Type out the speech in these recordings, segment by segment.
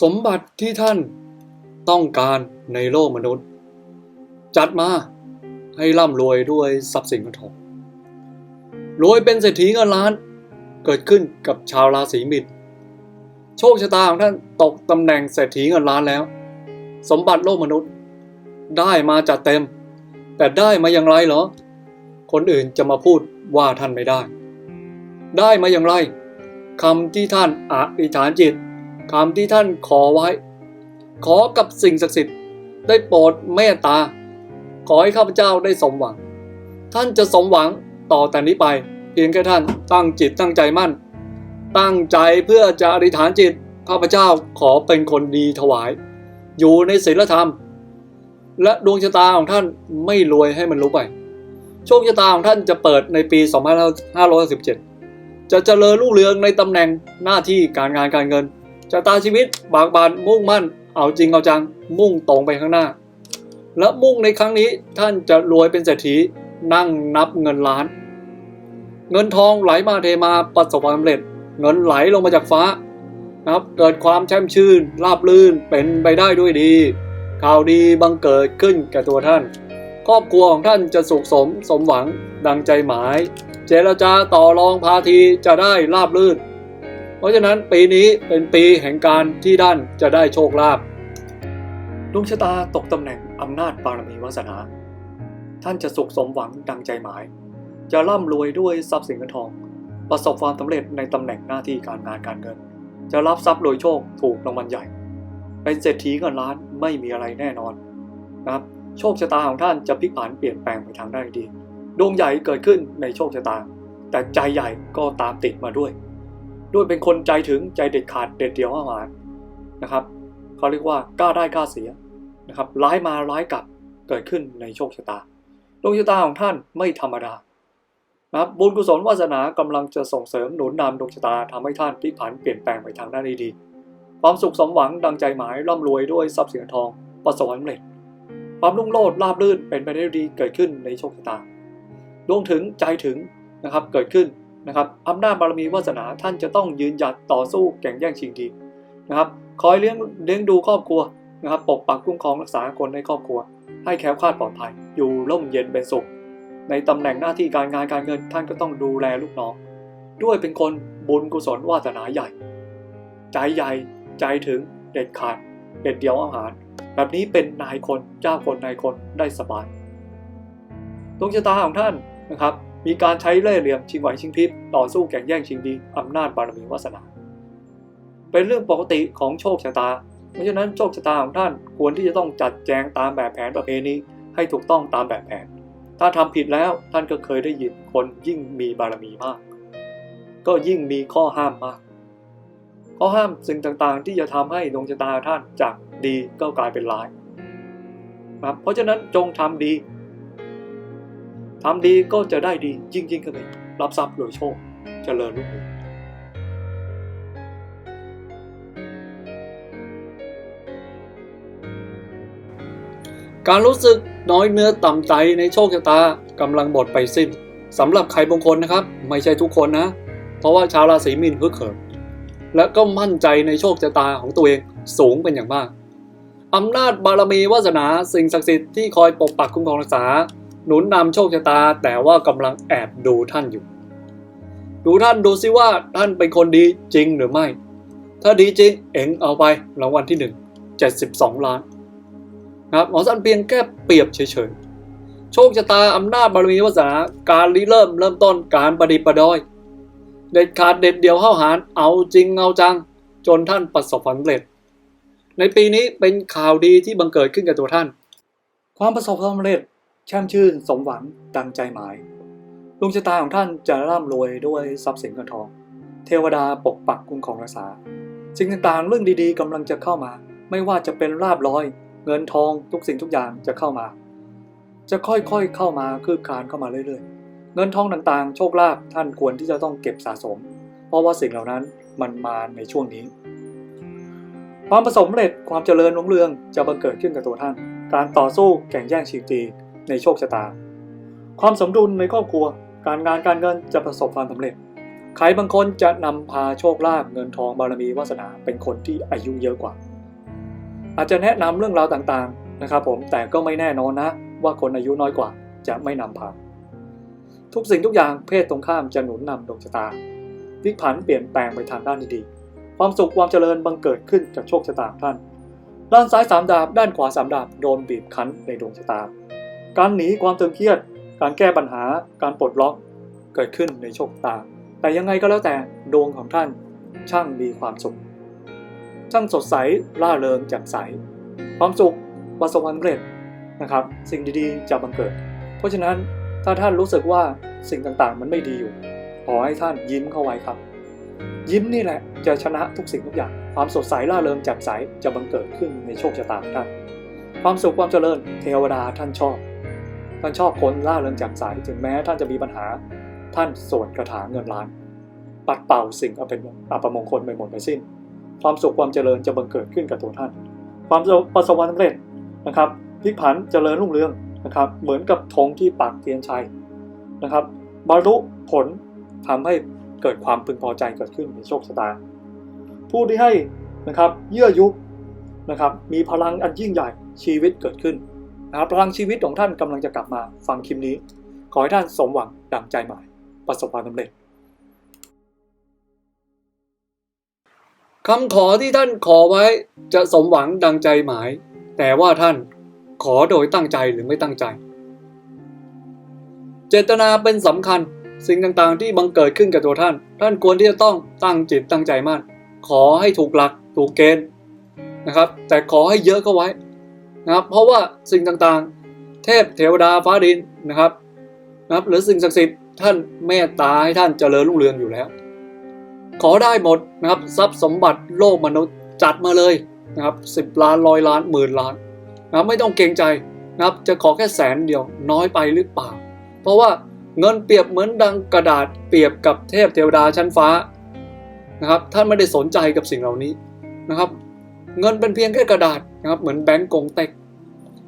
สมบัติที่ท่านต้องการในโลกมนุษย์ จัดมาให้ร่ำรวยด้วยทรัพย์สินเงินทองรวยเป็นเศรษฐีเงินล้านเกิดขึ้นกับชาวราศีมิถุนโชคชะตาของท่านตกตำแหน่งเศรษฐีเงินล้านแล้ว สมบัติโลกมนุษย์ ได้มาจัดเต็ม แต่ได้มาอย่างไรเหรอ คนอื่นจะมาพูดว่าท่านไม่ได้ ได้มาอย่างไรคำที่ท่านอธิษฐานจิต คำที่ท่านขอไว้ ขอกับสิ่งศักดิ์สิทธิ์ได้โปรดเมตตา ขอให้ข้าพเจ้าได้สมหวัง ท่านจะสมหวังต่อแต่นี้ไป เพียงแค่ท่านตั้งจิตตั้งใจมั่น ตั้งใจเพื่อจะอธิษฐานจิตข้าพเจ้าขอเป็นคนดีถวาย อยู่ในศีลธรรม และดวงชะตาของท่านไม่รวยให้มันรู้ไปโชคชะตาของท่านจะเปิดในปี 2517 จะเจริญรุ่งเรืองในตำแหน่งหน้าที่การงานการเงิน ชะตาชีวิตบากบานมุ่งมั่น เอาจริงเอาจัง มุ่งตรงไปข้างหน้า และมุ่งในครั้งนี้ท่านจะรวยเป็นเศรษฐีนั่งนับเงินล้าน เงินทองไหลมาเทมาประสบความสำเร็จ เงินไหลลงมาจากฟ้านะครับเกิดความแช่มชื่นราบลื่นเป็นไปได้ด้วยดี ข่าวดีบังเกิดขึ้นแก่ตัวท่าน ครอบครัวของท่านจะสุขสมสมหวังดังใจหมาย เจรจาต่อรองพาทีจะได้ราบลื่น เพราะฉะนั้นปีนี้เป็นปีแห่งการที่ท่านจะได้โชคลาภดวงชะตาตกตำแหน่งอำนาจบารมีวาสนา ท่านจะสุขสมหวังดังใจหมาย จะร่ำรวยด้วยทรัพย์สินเงินทอง ประสบความสำเร็จในตำแหน่งหน้าที่การงานการเงิน จะรับทรัพย์โดยโชคถูกรางวัลใหญ่ เป็นเศรษฐีเงินล้านไม่มีอะไรแน่นอนนะครับโชคชะตาของท่านจะพลิกผันเปลี่ยนแปลงไปทางได้ดีดวงใหญ่เกิดขึ้นในโชคชะตา แต่ใจใหญ่ก็ตามติดมาด้วย ด้วยเป็นคนใจถึงใจเด็ดขาดเด็ดเดี่ยวอาหารนะครับเขาเรียกว่ากล้าได้กล้าเสียนะครับร้ายมาร้ายกลับเกิดขึ้นในโชคชะตาดวงชะตาของท่านไม่ธรรมดานะครับบุญกุศลวาสนากำลังจะส่งเสริมหนุนนำดวงชะตาทำให้ท่านพลิกผันเปลี่ยนแปลงไปทางด้านดีความสุขสมหวังดังใจหมายร่ำรวยด้วยทรัพย์สินเงินทองประสบความสำเร็จความรุ่งโรจน์ราบรื่นเป็นไปได้ดีเกิดขึ้นในโชคชะตาดวงถึงใจถึงนะครับเกิดขึ้น นะครับอำนาจบารมีวาสนาท่านจะต้องยืนหยัดต่อสู้แข่งแย่งชิงดีนะครับคอยเลี้ยงเลี้ยงดูครอบครัวนะครับปกปักคุ้มครองรักษาคนในครอบครัว ให้แคล้วคลาดปลอดภัย อยู่ร่มเย็นเป็นสุข ในตำแหน่งหน้าที่การงานการเงินท่านก็ต้องดูแลลูกน้อง ด้วยเป็นคนบุญกุศลวาสนาใหญ่ ใจใหญ่ใจถึงเด็ดขาด เด็ดเดียวอาหาร แบบนี้เป็นนายคนเจ้าคนนายคนได้สบายดวงชะตาของท่านนะครับ มีการใช้เล่ห์เหลี่ยมชิงไหวชิงพริบต่อสู้แข่งแย่งชิงดีอำนาจบารมีวาสนา เป็นเรื่องปกติของโชคชะตา เพราะฉะนั้นโชคชะตาของท่านควรที่จะต้องจัดแจงตามแบบแผนประเพณีให้ถูกต้องตามแบบแผน ถ้าทำผิดแล้วท่านก็เคยได้ยินคนยิ่งมีบารมีมาก ก็ยิ่งมีข้อห้ามมาก ข้อห้ามสิ่งต่างๆ ที่จะทำให้ดวงชะตาท่านจากดีก็กลายเป็นร้ายนะครับเพราะฉะนั้นจงทำดี ทำดีก็จะได้ดียิ่งยิ่งขึ้นไปรับทรัพย์โดยโชคเจริญรุ่งเรืองการรู้สึกน้อยเนื้อต่ำใจในโชคชะตากำลังหมดไปสิ้นสำหรับใครบางคนนะครับ ไม่ใช่ทุกคนนะ เพราะว่าชาวราศีมีนฮึกเหิมและก็มั่นใจในโชคชะตาของตัวเองสูงเป็นอย่างมากอำนาจบารมีวาสนาสิ่งศักดิ์สิทธิ์ที่คอยปกปักคุ้มครองรักษา หนุนนำโชคชะตา แต่ว่ากำลังแอบดูท่านอยู่ ดูท่านดูซิว่าท่านเป็นคนดีจริงหรือไม่ ถ้าดีจริงเอ็งเอาไปรางวัลที่1 72 ล้านนะครับหมอสันเพียงแค่เปรียบเฉยๆ โชคชะตาอำนาจบารมีวาสนาการริเริ่มเริ่มต้นการประดิปดอย เด็ดขาดเด็ดเดียวเข้าหารเอาจริงเอาจัง จนท่านประสบความสำเร็จ ในปีนี้เป็นข่าวดีที่บังเกิดขึ้นกับตัวท่าน ความประสบความสำเร็จ แช่มชื่นสมหวังดังใจหมายดวงชะตาของท่านจะร่ำรวยด้วยทรัพย์สินเงินทอง เทวดาปกปักคุ้มครองรักษาสิ่งต่างๆเรื่องดีๆกำลังจะเข้ามา ไม่ว่าจะเป็นลาบลอย เงินทองทุกสิ่งทุกอย่างจะเข้ามา จะค่อยๆเข้ามาคืบคลานเข้ามาเรื่อยๆ เงินทองต่างๆ โชคลาภท่านควรที่จะต้องเก็บสะสม เพราะว่าสิ่งเหล่านั้นมันมาในช่วงนี้ ความประสบความเร็จความเจริญรุ่งเรืองจะบังเกิดขึ้นกับตัวท่าน การต่อสู้แข่งแย่งชิงดี ในโชคชะตา ความสมดุลในครอบครัว การงานการเงินจะประสบความสำเร็จ ใครบางคนจะนำพาโชคลาภเงินทองบารมีวาสนาเป็นคนที่อายุเยอะกว่า อาจจะแนะนำเรื่องราวต่างๆนะครับผมแต่ก็ไม่แน่นอนนะ ว่าคนอายุน้อยกว่า จะไม่นำพา ทุกสิ่งทุกอย่างเพศตรงข้ามจะหนุนนำดวงชะตาพลิกผันเปลี่ยนแปลงไปทางด้านดีๆความสุขความเจริญบังเกิดขึ้นจากโชคชะตาท่านด้านซ้ายสามดาบ ด้านขวาสามดาบ โดนบีบคั้นในดวงชะตา การหนีความตึงเครียด การแก้ปัญหา การปลดล็อก เกิดขึ้นในโชคตา แต่ยังไงก็แล้วแต่ดวงของท่านช่างมีความสุข ช่างสดใสร่าเริงแจ่มใส ความสุขประสบความสำเร็จนะครับ สิ่งดีๆจะบังเกิด เพราะฉะนั้นถ้าท่านรู้สึกว่าสิ่งต่างๆ มันไม่ดีอยู่ ขอให้ท่านยิ้มเข้าไว้ครับ ยิ้มนี่แหละจะชนะทุกสิ่งทุกอย่าง ความสดใสร่าเริงแจ่มใสจะบังเกิดขึ้นในโชคชะตาของท่าน ความสุขความเจริญเทวดาท่านชอบ ท่านชอบคนร่าเริงแจ่มใสถึงแม้ท่านจะมีปัญหา ท่านสวดคาถาเงินล้าน ปัดเป่าสิ่งอัเป็นอัปมงคลไปหมดไปสิ้น ความสุขความเจริญจะบังเกิดขึ้นกับตัวท่าน ความประสบความสำเร็จนะครับพลิกผันเจริญรุ่งเรืองนะครับ เหมือนกับธงที่ปักเทียนชัยนะครับบรรลุผลทำให้เกิดความพึงพอใจเกิดขึ้นในโชคชะตา ผู้ที่ให้นะครับเยื่อยุบนะครับมีพลังอันยิ่งใหญ่ ชีวิตเกิดขึ้นนะครับพลังชีวิตของท่านกำลังจะกลับมาฟังคลิปนี้ ขอให้ท่านสมหวังดังใจหมายประสบความสำเร็จคำขอที่ท่านขอไว้จะสมหวังดังใจหมาย แต่ว่าท่านขอโดยตั้งใจหรือไม่ตั้งใจ เจตนาเป็นสำคัญสิ่งต่างๆ ที่บังเกิดขึ้นกับตัวท่าน ท่านควรที่จะต้องตั้งจิตตั้งใจมั่น ขอให้ถูกหลักถูกเกณฑ์นะครับ แต่ขอให้เยอะเข้าไว้ นะครับ เพราะว่าสิ่งต่างๆ เทพเทวดาฟ้าดินนะครับนะครับ หรือสิ่งศักดิ์สิทธิ์ท่านเมตตาให้ท่านเจริญรุ่งเรืองอยู่แล้ว ขอได้หมดนะครับทรัพย์สมบัติโลกมนุษย์จัดมาเลยนะครับสิบล้านร้อยล้านหมื่นล้านนะครับไม่ต้องเกรงใจนะครับจะขอแค่แสนเดียวน้อยไปหรือเปล่า เพราะว่าเงินเปรียบเหมือนดังกระดาษเปรียบกับเทพเทวดาชั้นฟ้านะครับท่านไม่ได้สนใจกับสิ่งเหล่านี้นะครับ เงินเป็นเพียงแค่กระดาษนะครับ เหมือนแบงก์กงเต็ก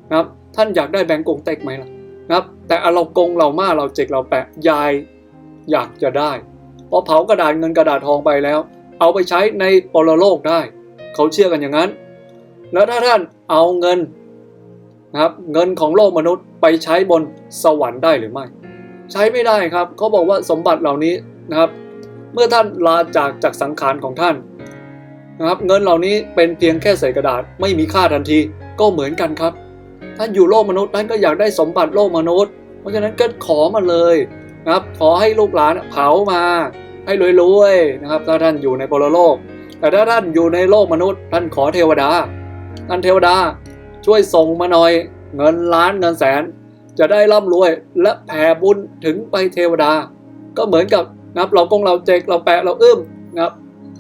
นะครับ ท่านอยากได้แบงก์กงเต็กไหมล่ะนะครับ แต่เรากงเรามาเราเจกเราแปะยายอยากจะได้พอเผากระดาษเงินกระดาษทองไปแล้ว เอาไปใช้ในปรโลกได้ เขาเชื่อกันอย่างนั้น แล้วถ้าท่านเอาเงินนะครับ เงินของโลกมนุษย์ไปใช้บนสวรรค์ได้หรือไม่ ใช้ไม่ได้ครับเขาบอกว่าสมบัติเหล่านี้นะครับ เมื่อท่านลาจากจากสังขารของท่าน นะครับเงินเหล่านี้เป็นเพียงแค่เศษกระดาษไม่มีค่าทันทีก็เหมือนกันครับ ท่านอยู่โลกมนุษย์ท่านก็อยากได้สมบัติโลกมนุษย์ เพราะฉะนั้นก็ขอมาเลยนะครับขอให้ลูกหลานเผามา ให้รวยๆนะครับถ้าท่านอยู่ในปรโลก แต่ถ้าท่านอยู่ในโลกมนุษย์ ท่านขอเทวดาท่านเทวดาช่วยส่งมาหน่อยเงินล้านเงินแสน จะได้ร่ำรวยและแผ่บุญถึงไปเทวดา ก็เหมือนกับนะครับเรากงเราเจกเราแปะเราอึ้มนะครับ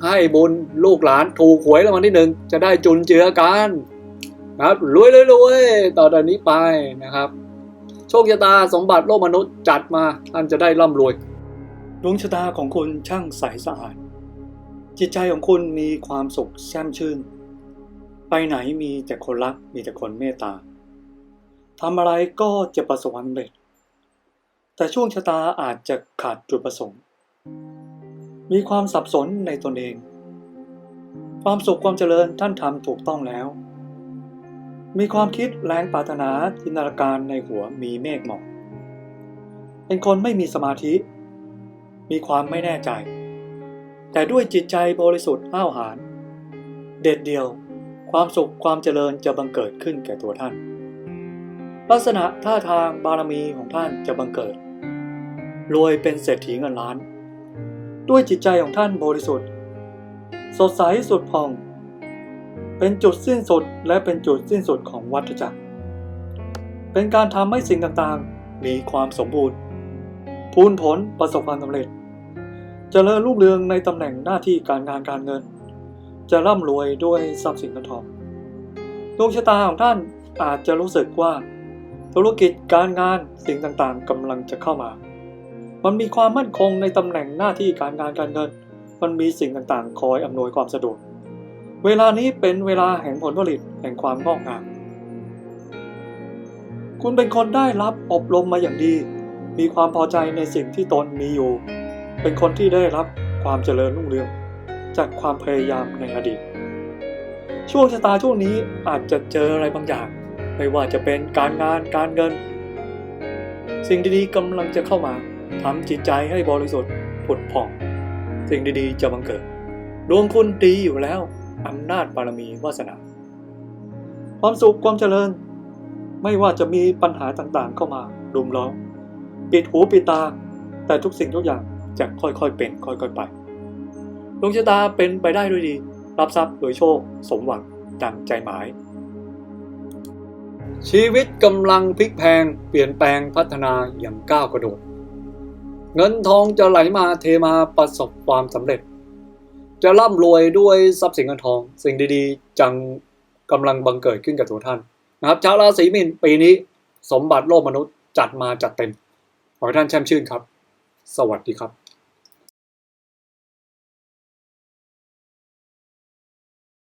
ให้บุญลูกหลานถูกหวยรางวัลที่หนึ่งจะได้จุนเจือกันนะครับรวยรวยต่อจากนี้ไปนะครับ โชคชะตาสมบัติโลกมนุษย์จัดมาท่านจะได้ร่ำรวยดวงชะตาของคุณช่างใสสะอาด จิตใจของคุณมีความสุขแช่มชื่น ไปไหนมีแต่คนรักมีแต่คนเมตตาทำอะไรก็จะประสบความสำเร็จ แต่ช่วงชะตาอาจจะขาดจุดประสงค์ มีความสับสนในตนเอง ความสุขความเจริญท่านทำถูกต้องแล้ว มีความคิดแรงปรารถนาจินตนาการในหัวมีเมฆหมอกเป็นคนไม่มีสมาธิ มีความไม่แน่ใจ แต่ด้วยจิตใจบริสุทธิ์ห้าวหาญเด็ดเดียว ความสุขความเจริญจะบังเกิดขึ้นแก่ตัวท่าน ลักษณะท่าทางบารมีของท่านจะบังเกิดรวยเป็นเศรษฐีเงินล้าน ด้วยจิตใจของท่านบริสุทธิ์ สดใสสุดผ่อง เป็นจุดสิ้นสุดและเป็นจุดสิ้นสุดของวัฏจักร เป็นการทำให้สิ่งต่างๆ มีความสมบูรณ์ พูนผลประสบความสำเร็จจเจริญรุ่งเรืองในตำแหน่งหน้าที่การงานการเงิน จะร่ำรวยด้วยทรัพย์สินเงินทองดวงชะตาของท่านอาจจะรู้สึกว่า ธุรกิจการงานสิ่งต่างๆกำลังจะเข้ามา มันมีความมั่นคงในตำแหน่งหน้าที่การงานการเงิน มันมีสิ่งต่างๆ คอยอำนวยความสะดวก เวลานี้เป็นเวลาแห่งผลผลิตแห่งความงอกงาม คุณเป็นคนได้รับอบรมมาอย่างดี มีความพอใจในสิ่งที่ตนมีอยู่ เป็นคนที่ได้รับความเจริญรุ่งเรือง จากความพยายามในอดีต ช่วงชะตาช่วงนี้อาจจะเจออะไรบางอย่าง ไม่ว่าจะเป็นการงานการเงิน สิ่งดีๆกำลังจะเข้ามา ทำจิตใจให้บริสุทธิ์ผุดผ่อง สิ่งดีๆ จะบังเกิด ดวงคุณดีอยู่แล้วอำนาจบารมีวาสนา ความสุขความเจริญ ไม่ว่าจะมีปัญหาต่างๆ เข้ามารุมล้อมปิดหูปิดตา แต่ทุกสิ่งทุกอย่างจะค่อยๆเป็น ค่อยๆไปดวงชะตาเป็นไปได้ด้วยดี รับทรัพย์โดยโชค สมหวังดังใจหมาย ชีวิตกำลังพลิกแพงเปลี่ยนแปลงพัฒนาอย่างก้าวกระโดด เงินทองจะไหลมาเทมาประสบความสำเร็จ จะร่ำรวยด้วยทรัพย์สินเงินทอง สิ่งดีๆ จังกำลังบังเกิดขึ้นกับตัวท่านนะครับชาวราศีมีนปีนี้สมบัติโลกมนุษย์จัดมาจัดเต็ม ขอให้ท่านแช่มชื่นครับ สวัสดีครับ